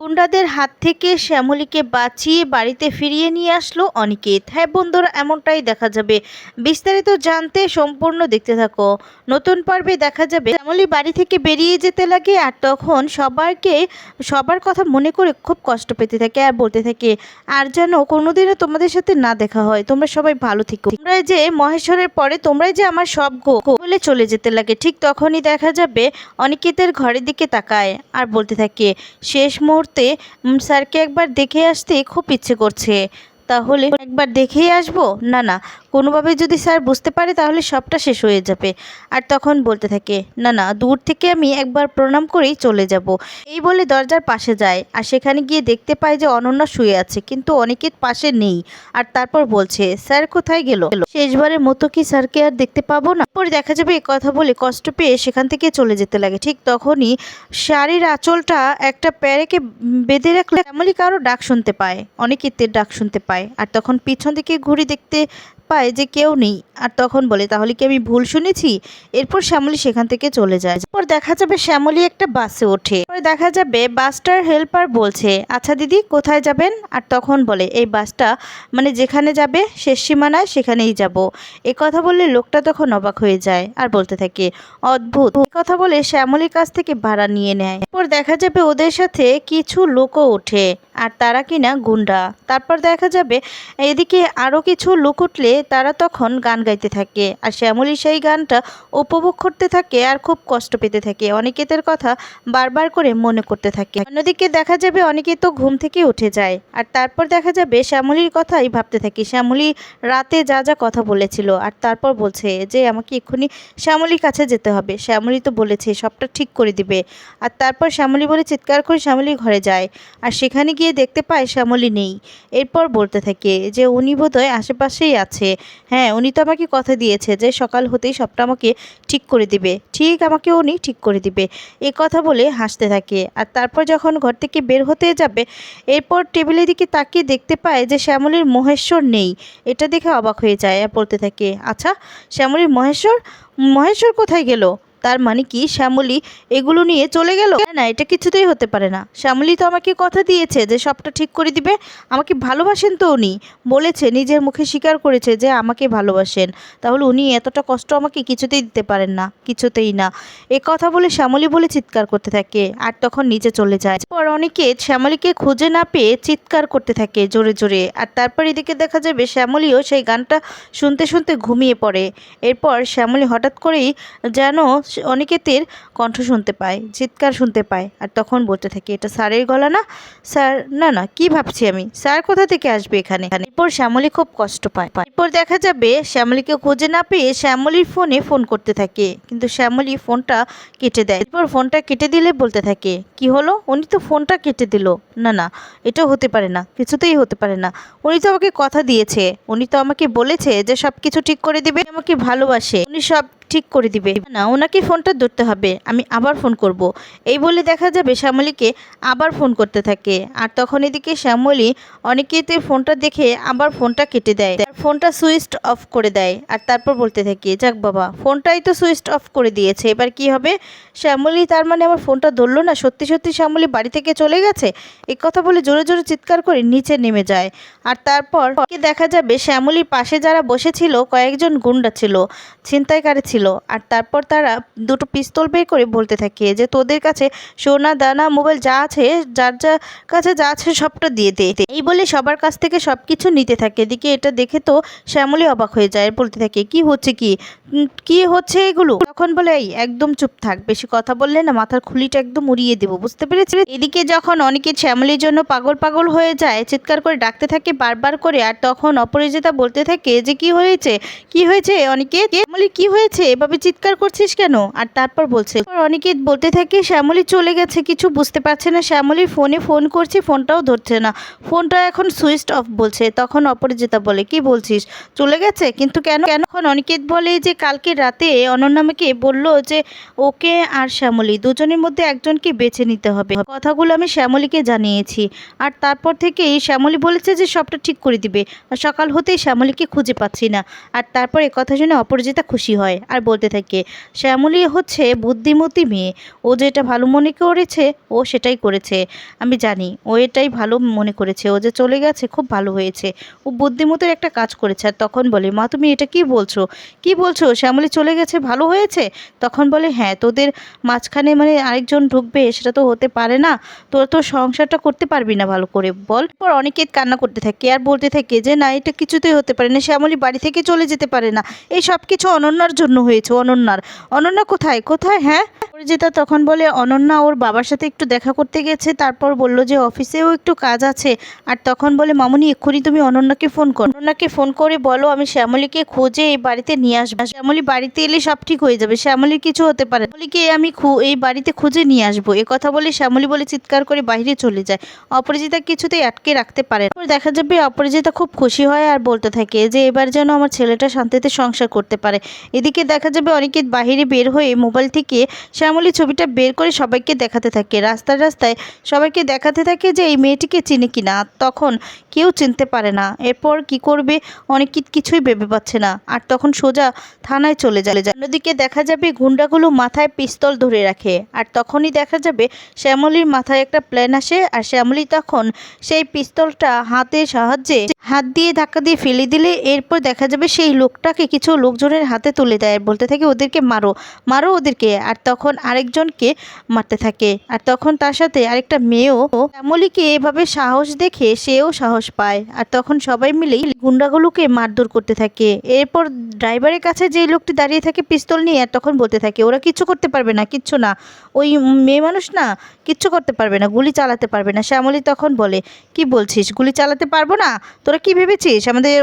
গুন্ডাদের হাত থেকে শ্যামলীকে বাঁচিয়ে বাড়িতে ফিরিয়ে নিয়ে আসলো অনিকেত। হ্যাঁ বন্ধুরা, এমনটাই দেখা যাবে। বিস্তারিত জানতে সম্পূর্ণ দেখতে থাকো। নতুন পর্বে দেখা যাবে শ্যামলী বাড়ি থেকে বেরিয়ে যেতে লাগে আর তখন সবাইকে, সবার কথা মনে করে খুব কষ্ট পেতে থাকে আর বলতে থাকে, আর যেন কোনোদিনও তোমাদের সাথে না দেখা হয়। তোমরা সবাই ভালো থেকো। তোমরা যে মহেশ্বরের পরে, তোমরাই যে আমার সব গো বলে চলে যেতে লাগে। ঠিক তখনই দেখা যাবে অনিকেতের ঘরের দিকে তাকায় আর বলতে থাকে, শেষ মুহূর্তে উম, স্যারকে একবার দেখে আসতে খুব ইচ্ছে করছে। তাহলে একবার দেখেই আসব? না না কোনোভাবে যদি স্যার বুঝতে পারে, তাহলে সবটা শেষ হয়ে যাবে। আর তখন বলতে থাকে, না না, দূর থেকে আমি একবার প্রণাম করেই চলে যাব। এই বলে দরজার পাশে যায়। আর সেখানে গিয়ে দেখতে পায় যে অনন্যা শুয়ে আছে, কিন্তু অনেকের পাশে নেই। আর তারপর বলছে, স্যার কোথায় গেল? শেষবারের মতো কি স্যারকে আর দেখতে পাবো না? পরে দেখা যাবে এই কথা বলে কষ্ট পেয়ে সেখান থেকে চলে যেতে লাগে। ঠিক তখনই শাড়ির আঁচলটা একটা প্যারেকে বেঁধে রাখলে এমনই কারও ডাক শুনতে পায়। অনেকের ডাক শুনতে পায়। আর তখন পিছন দিকে ঘুরে দেখতে পায় যে কেউ নেই। আর তখন বলে, তাহলে কি আমি ভুল শুনেছি? এরপর শ্যামলী সেখান থেকে চলে যায়। এরপর দেখা যাবে শ্যামলী একটা বাসে ওঠে। পরে দেখা যাবে বাসটার হেল্পার বলছে আচ্ছা দিদি, কোথায় যাবেন? আর তখন বলে, এই বাসটা মানে যেখানে যাবে, শেষ সীমানায় সেখানেই যাব। এ কথা বললে লোকটা তখন অবাক হয়ে যায় আর বলতে থাকে, অদ্ভুত। কথা বলে শ্যামলীর কাছ থেকে ভাড়া নিয়ে নেয়। এরপর দেখা যাবে ওদের সাথে কিছু লোকও ওঠে, আর তারা কিনা গুন্ডা। তারপর দেখা যাবে এদিকে আরও কিছু লোক উঠলে তারা তখন গান গাইতে থাকে। আর শ্যামলী সেই গানটা উপভোগ করতে থাকে আর খুব কষ্ট পেতে থাকে। অনিকেতের কথা বারবার করে মনে করতে থাকে। অন্যদিকে দেখা যাবে অনেকে তো ঘুম থেকে উঠে যায়। আর তারপর দেখা যাবে শ্যামলীর কথাই ভাবতে থাকি। শ্যামলী রাতে যা যা কথা বলেছিল আর তারপর বলছে যে, আমাকে এক্ষুনি শ্যামলীর কাছে যেতে হবে। শ্যামলী তো বলেছে, সবটা ঠিক করে দিবে। আর তারপর শ্যামলী বলে চিৎকার করে শ্যামলী ঘরে যায়। আর সেখানে গিয়ে দেখতে পায় শ্যামলী নেই। এরপর বলতে থাকে যে, উনি বোধহয় আশেপাশেই আছে। হ্যাঁ উনি তো আমাকে কথা দিয়েছে যে সকাল হতেই সবটা আমাকে ঠিক করে দিবে। ঠিক আমাকে উনি ঠিক করে দিবে। এ কথা বলে হাসতে থাকে। আর তারপর যখন ঘর থেকে বের হতে যাবে, এরপর টেবিলের দিকে তাকিয়ে দেখতে পায় যে শ্যামলীর মহেশ্বর নেই। এটা দেখে অবাক হয়ে যায় আর বলতে থাকে আচ্ছা শ্যামলীর মহেশ্বর? মহেশ্বর কোথায় গেল? তার মানে কি? শ্যামলী এগুলো নিয়ে চলে গেল? না, এটা কিছুতেই হতে পারে না। শ্যামলী তো আমাকে কথা দিয়েছে যে সবটা ঠিক করে দিবে। আমাকে ভালোবাসেন তো উনি। বলেছে নিজের মুখে স্বীকার করেছে যে আমাকে ভালোবাসেন। তাহলে উনি এতটা কষ্ট আমাকে কিছুতেই দিতে পারেন না কিছুতেই না। এ কথা বলে শ্যামলী বলে চিৎকার করতে থাকে আর তখন নিচে চলে যায়। পর অনেকে শ্যামলীকে খুঁজে না পেয়ে চিৎকার করতে থাকে জোরে জোরে। আর তারপর এদিকে দেখা যাবে শ্যামলীও সেই গানটা শুনতে শুনতে ঘুমিয়ে পড়ে। এরপর শ্যামলী হঠাৎ করেই যেন অনিকেতের কণ্ঠ শুনতে পায়, চিৎকার শুনতে পায় আর তখন বলতে থাকে, এটা স্যারের গলা না? স্যার, না না, কি ভাবছি আমি? স্যার কোথা থেকে আসবে এখানে? এরপর শ্যামলী খুব কষ্ট পায়। এরপর দেখা যাবে শ্যামলীকে খুঁজে না পেয়ে শ্যামলীর ফোনে ফোন করতে থাকে, কিন্তু শ্যামলী ফোনটা কেটে দেয়। এরপর ফোনটা কেটে দিলে বলতে থাকে, কি হলো? উনি তো ফোনটা কেটে দিল। না না এটা হতে পারে না, কিছুতেই হতে পারে না। উনি তো আমাকে কথা দিয়েছে, উনি তো আমাকে বলেছে যে সব কিছু ঠিক করে দিবে আমাকে ভালোবাসে, উনি সব ঠিক করে দিবে। না ওনাকে ফোনটা ধরতে হবে? আমি আবার ফোন করব। এই বলে দেখা যাবে শ্যামলীকে আবার ফোন করতে থাকে। আর তখন এদিকে শ্যামলী অনেকেতে ফোনটা দেখে আবার ফোনটা কেটে দেয়। ফোনটা সুইচ অফ করে দেয় আর তারপর বলতে থাকে, যাক বাবা, ফোনটাই তো সুইচ অফ করে দিয়েছে। এবার কি হবে? শ্যামলী তার মানে আমার ফোনটা ধরলো না? সত্যি সত্যি শ্যামলী বাড়ি থেকে চলে গেছে? এই কথা বলে জোরে জোরে চিৎকার করে নিচে নেমে যায়। আর তারপর দেখা যাবে? শ্যামলীর পাশে যারা বসেছিল, কয়েকজন গুন্ডা ছিল, ছিনতাইকারী ছিল। আর তারপর তারা দুটো পিস্তল বের করে বলতে থাকে যে তোদের কাছে সোনা, দানা, মোবাইল যা আছে, যার যা কাছে যা আছে সবটা দিয়ে দে। এই বলে সবার কাছ থেকে সব কিছু নিতে থাকে। এদিকে এটা দেখে তো শ্যামলী অবাক হয়ে যায়। বলতে থাকে, কি হচ্ছে কি? কি হচ্ছে এগুলো? তখন বলে, এই, একদম চুপ থাক। বেশি কথা বললে না মাথার খুলিটা একদম উড়িয়ে দেবো। বুঝতে পেরেছি এদিকে যখন অনেকে শ্যামলির জন্য পাগল পাগল হয়ে যায়, চিৎকার করে ডাকতে থাকে বারবার করে। আর তখন অপরাজিতা বলতে থাকে যে, কি হয়েছে? কি হয়েছে অনেকে শ্যামলি, কি হয়েছে? এভাবে চিৎকার করছিস কেন? আর তারপর বলছে অনেকে বলতে থাকে, শ্যামলি চলে গেছে, কিছু বুঝতে পারছে না। শ্যামলির ফোনে ফোন করছি, ফোনটাও ধরছে না। ফোনটা এখন সুইচ অফ বলছে, তখন অপরাজিতা বলে, কি বলছিস? চলে গেছে? কিন্তু কেন কেন? এখন অনিকেত বলে যে কালকে রাতে অনন্যামাকে বলল যে, ওকে আর শ্যামলী দুজনের মধ্যে একজনকে বেছে নিতে হবে। কথাগুলো আমি শ্যামলীকে জানিয়েছি। আর তারপর থেকেই শ্যামলী বলেছে যে, সবটা ঠিক করে দিবে। আর সকাল হতেই শ্যামলীকে খুঁজে পাচ্ছি না। আর তারপর এ কথা শুনে অপরাজিতা খুশি হয়। আর বলতে থাকে, শ্যামলী শ্যামলী হচ্ছে বুদ্ধিমতী মেয়ে। ও যেটা ভালো মনে করেছে, ও সেটাই করেছে। আমি জানি, ও এটাই ভালো মনে করেছে। ও যে চলে গেছে, খুব ভালো হয়েছে। ও বুদ্ধিমতির একটা কাজ করেছে আর তখন বলে, মা, তুমি এটা কি বলছো? কি বলছো? শ্যামলী চলে গেছে, ভালো হয়েছে? তখন বলে হ্যাঁ তোদের মাঝখানে মানে আরেকজন ঢুকবে, সেটা তো হতে পারে না। তোর তো সংসারটা করতে পারবি না ভালো করে। বল। পর অনেকে কান্না করতে থাকে, আর বলতে থাকে যে, না, এটা কিছুতেই হতে পারে না। শ্যামলী বাড়ি থেকে চলে যেতে পারে না। এই সব কিছু অনন্যার জন্য হয়েছে, অনন্যার। অনন্যা কোথায়? কোথায় হ্যাঁ? অপরাজিতা তখন বলে, অনন্যা ওর বাবার সাথে একটু দেখা করতে গেছে, তারপর বলল যে অফিসেও একটু কাজ আছে। আর তখন বলে, মামুনি, এক্ষুনি তুমি অনন্যাকে ফোন করো। অনন্যাকে ফোন করে বলো, আমি শ্যামলীকে খোঁজে এই বাড়িতে নিয়ে আসব। শ্যামলী বাড়িতে এলে সব ঠিক হয়ে যাবে, শ্যামলীর কিছু হতে পারে। শ্যামলীকে আমি এই বাড়িতে খুঁজে নিয়ে আসব। এ কথা বলে শ্যামলী বলে চিৎকার করে বাইরে চলে যায়। অপরাজিতা কিছুতেই আটকে রাখতে পারে দেখা যাবে অপরাজিতা খুব খুশি হয় আর বলতে থাকে যে, এবার যেন আমার ছেলেটা শান্তিতে সংসার করতে পারে। এদিকে দেখা যাবে অনেকে বাইরে বের হয়ে মোবাইল থেকে শ্যামলী ছবিটা বের করে সবাইকে দেখাতে থাকে। রাস্তায় রাস্তায় সবাইকে দেখাতে থাকে যে এই মেয়েটিকে চিনে কিনা। আর তখন কেউ চিনতে পারে না। এরপর কি করবে? অনেক কিছুই ভেবে পাচ্ছে না। আর তখন সোজা থানায় চলে যায়। অন্যদিকে দেখা যাবে গুন্ডাগুলো মাথায় পিস্তল ধরে রাখে। আর তখনই দেখা যাবে শ্যামলীর মাথায় একটা প্ল্যান আসে। আর শ্যামলী তখন সেই পিস্তলটা হাতের সাহায্যে হাত দিয়ে ধাক্কা দিয়ে ফেলে দিলে এরপর দেখা যাবে সেই লোকটাকে কিছু লোকজনের হাতে তুলে দেয় বলতে থাকে, ওদেরকে মারো মারো ওদেরকে। আর তখন আরেকজনকে মারতে থাকে। আর তখন তার সাথে আরেকটা মেয়েও শ্যামলীকে এভাবে সাহস দেখে সেও সাহস পায়। আর তখন সবাই মিলেই গুন্ডাগুলোকে মারধর করতে থাকে। এরপর ড্রাইভারের কাছে যে লোকটি দাঁড়িয়ে থাকে পিস্তল নিয়ে, আর তখন বলতে থাকে, ওরা কিচ্ছু করতে পারবে না, কিচ্ছু না। ওই মেয়ে মানুষ না কিচ্ছু করতে পারবে না, গুলি চালাতে পারবে না। শ্যামলি তখন বলে, কি বলছিস? গুলি চালাতে পারব না? তোরা কি ভেবেছিস? আমাদের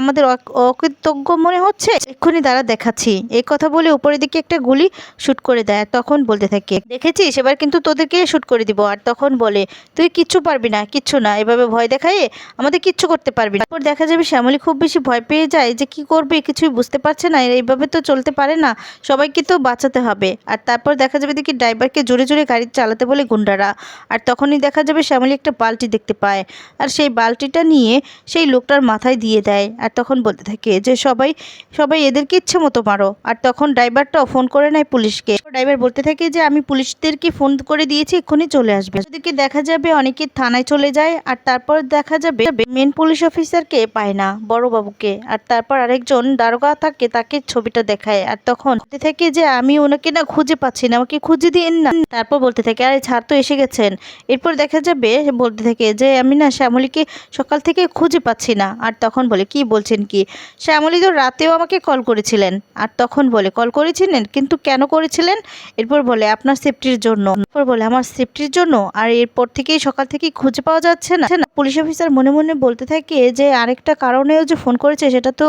আমাদের অকৃতজ্ঞ মনে হচ্ছে? এক্ষুনি দ্বারা দেখাচ্ছি। এই কথা বলে উপরের দিকে একটা গুলি শুট করে দেয় তখন বলতে থাকে, দেখেছিস? এবার কিন্তু তোদেরকে শুট করে দিব। আর তখন বলে, তুই কিচ্ছু পারবি না, কিচ্ছু না। এভাবে ভয় দেখায়ে আমাদের কিচ্ছু করতে পারবি তারপর দেখা যাবে শ্যামলী খুব বেশি ভয় পেয়ে যায় যে, কি করবে? কিছুই বুঝতে পারছে না। এইভাবে তো চলতে পারে না। সবাইকে তো বাঁচাতে হবে। আর তারপর দেখা যাবে দেখি ড্রাইভারকে জোরে জোরে গাড়ি চালাতে বলে গুন্ডারা। আর তখনই দেখা যাবে শ্যামলী একটা বালতি দেখতে পায়। আর সেই বালতিটা নিয়ে সেই লোকটার মাথায় দিয়ে দেয় আর তখন বলতে থাকে যে, সবাই সবাই এদেরকে ইচ্ছে মতো মারো। আর তখন ড্রাইভারটাও ফোন করে নেয় পুলিশকে। ড্রাইভার বলতে থাকে যে, আমি পুলিশদেরকে ফোন করে দিয়েছি, এক্ষুনি চলে আসবে। ওদিকে দেখা যাবে অনেকে থানায় চলে যায় আর তারপর দেখা যাবে মেন পুলিশ অফিসারকে পায় না বড় বাবুকে আর তারপর আরেকজন দারোগা থাকে, তাকে ছবিটা দেখায়। আর তখন বলতে থাকে যে, আমি ওনাকে না খুঁজে পাচ্ছি না, আমাকে খুঁজে দিন না। তারপর বলতে থাকে, আরে ছাড় তো, এসে গেছেন। এরপর দেখা যাবে, বলতে থাকে যে, আমি না শ্যামলীকে সকাল থেকে খুঁজে পাচ্ছি না। আর তখন বলে, কি বলছেন কি? শ্যামলী তো রাতেও আমাকে কল করেছিলেন। আর তখন বলে কল করেছিলেন? কিন্তু কেন করেছিলেন? এরপর বলে, আপনার সেফটির জন্য। এরপর বলে, আমার সেফটির জন্য? আর এরপর থেকেই সকাল থেকেই খুঁজে পাওয়া যাচ্ছে না? পুলিশ অফিসার মনে মনে বলতে থাকে যে, আরেকটা কারণেও যে ফোন করেছে, সেটা তো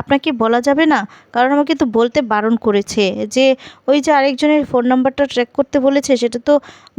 আপনাকে বলা যাবে না। কারণ আমাকে তো বলতে বারণ করেছে যে, ওই যে আরেকজনের ফোন নাম্বারটা ট্র্যাক করতে বলেছে, সেটা তো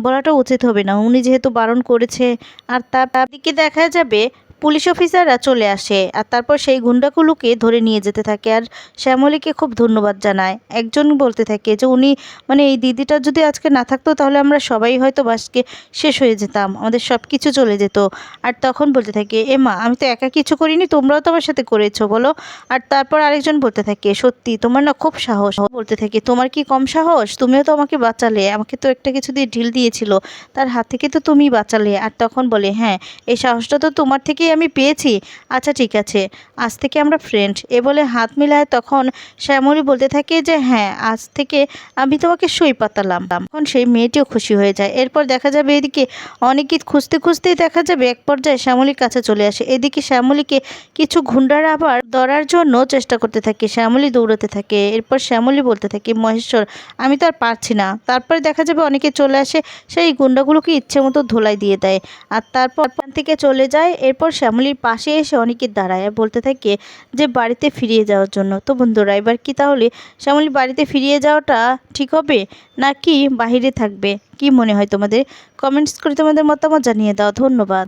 বলাটা উচিত হবে না। উনি যেহেতু বারণ করেছে, আর তার দিকে দেখা যাবে পুলিশ অফিসাররা চলে আসে আর তারপর সেই গুন্ডাগুলোকে ধরে নিয়ে যেতে থাকে আর শ্যামলীকে খুব ধন্যবাদ জানায়। একজন বলতে থাকে যে, উনি মানে এই দিদিটা যদি আজকে না থাকতো তাহলে আমরা সবাই হয়তো বাসকে শেষ হয়ে যেতাম, আমাদের সব কিছু চলে যেত। আর তখন বলতে থাকে, এ মা, আমি তো একা কিছু করিনি, তোমরাও তো আমার সাথে করেছ, বলো। আর তারপর আরেকজন বলতে থাকে, সত্যি, তোমার না খুব সাহস। বলতে থাকে, তোমার কি কম সাহস? তুমিও তো আমাকে বাঁচালে, আমাকে তো একটা কিছু দিয়ে ঢিল দিয়েছিল, তার হাত থেকে তো তুমি বাঁচালে। আর তখন বলে হ্যাঁ এই সাহসটা তো তোমার থেকেই আমি পেয়েছি। আচ্ছা ঠিক আছে। আজ থেকে আমরা ফ্রেন্ড এ বলে হাত মিলায় তখন শ্যামলী বলতে থাকে যে হ্যাঁ আজ থেকে আমি তোমাকে সই পাতালাম। তখন সেই মেয়েটিও খুশি হয়ে যায়। এরপর দেখা যাবে এদিকে অনেকে খুঁজতে খুঁজতেই দেখা যাবে এক পর্যায়ে শ্যামলীর কাছে চলে আসে। এদিকে শ্যামলীকে কিছু গুন্ডারা আবার ধরার জন্য চেষ্টা করতে থাকে। শ্যামলী দৌড়াতে থাকে। এরপর শ্যামলী বলতে থাকে, মহেশ্বর, আমি তো আর পারছি না। তারপরে দেখা যাবে অনেকে চলে আসে। সেই গুন্ডাগুলোকে ইচ্ছে মতো ধোলাই দিয়ে দেয়। আর তারপর থেকে চলে যায়। এরপর শ্যামলীর পাশে এসে অনেকে দাঁড়ায় বলতে থাকে যে বাড়িতে ফিরিয়ে যাওয়ার জন্য। তো বন্ধুরা, এবার কি তাহলে শ্যামলী বাড়িতে ফিরিয়ে যাওয়াটা ঠিক হবে নাকি বাহিরে থাকবে? কি মনে হয় তোমাদের? কমেন্টস করে তোমাদের মতামত জানিয়ে দাও। ধন্যবাদ।